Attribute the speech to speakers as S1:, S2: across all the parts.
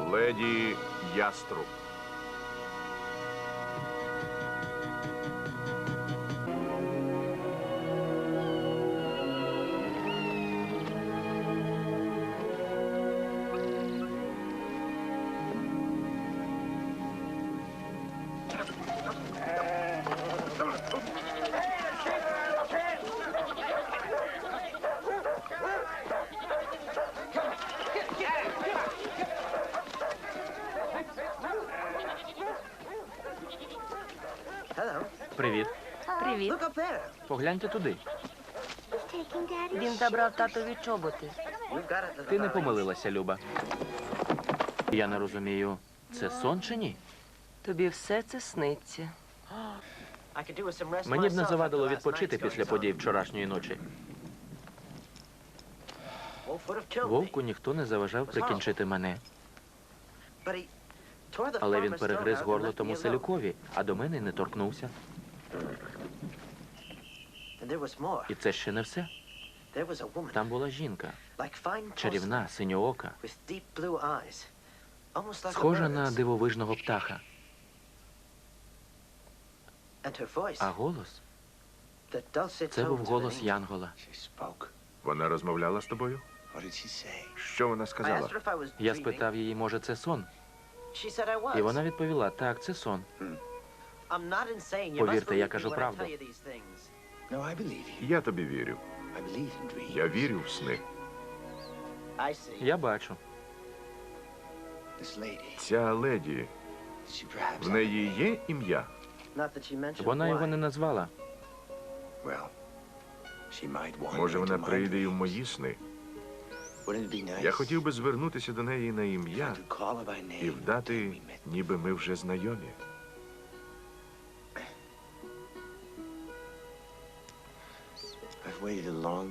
S1: Леді Яструб.
S2: Привіт.
S3: Привіт.
S2: Погляньте туди.
S3: Він забрав татові чоботи.
S2: Ти не помилилася, Люба. Я не розумію, це сон чи ні?
S3: Тобі все це сниться.
S2: Мені б не завадило відпочити після подій вчорашньої ночі. Вовку ніхто не заважав прикінчити мене, але він перегриз горло тому селюкові, а до мене не торкнувся. І це ще не все. Там була жінка, чарівна, синьоока, схожа на дивовижного птаха. А голос? Це був голос Янгола.
S1: Вона розмовляла з тобою? Що вона сказала?
S2: Я спитав її, може, це сон? І вона відповіла: так, це сон.
S4: Повірте, я кажу правду.
S1: Я тобі вірю. Я вірю в сни.
S2: Я бачу.
S1: Ця леді, в неї є ім'я?
S2: Вона його не назвала.
S1: Може, вона прийде і в мої сни. Я хотів би звернутися до неї на ім'я і вдати, ніби ми вже знайомі.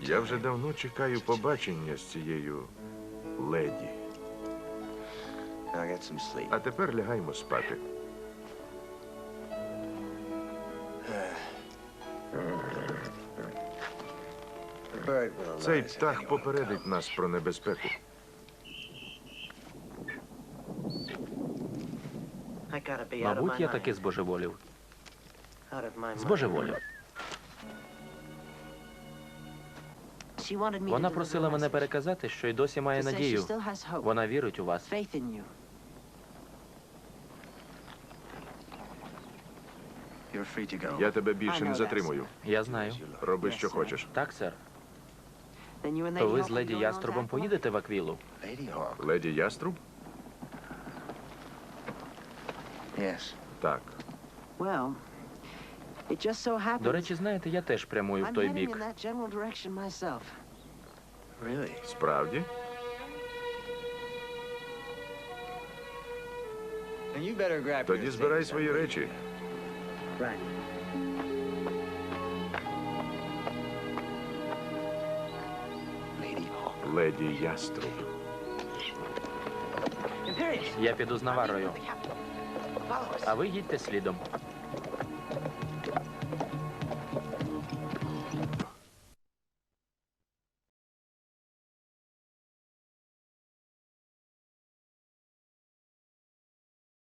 S1: Я вже давно чекаю побачення з цією леді. А тепер лягаймо спати. Цей птах попередить нас про небезпеку.
S2: Мабуть, я таки збожеволів. Збожеволів. Вона просила мене переказати, що й досі має надію. Вона вірить у вас.
S1: Я тебе більше не затримую.
S2: Я знаю.
S1: Роби, що хочеш.
S2: Так, сер. То ви з леді Яструбом поїдете в Аквілу?
S1: Леді Яструб? Так.
S2: До речі, знаєте, я теж прямую в той бік.
S1: Справді? Тоді збирай свої речі. Леді Яструб.
S2: Я піду з Наварою, а ви їдьте слідом.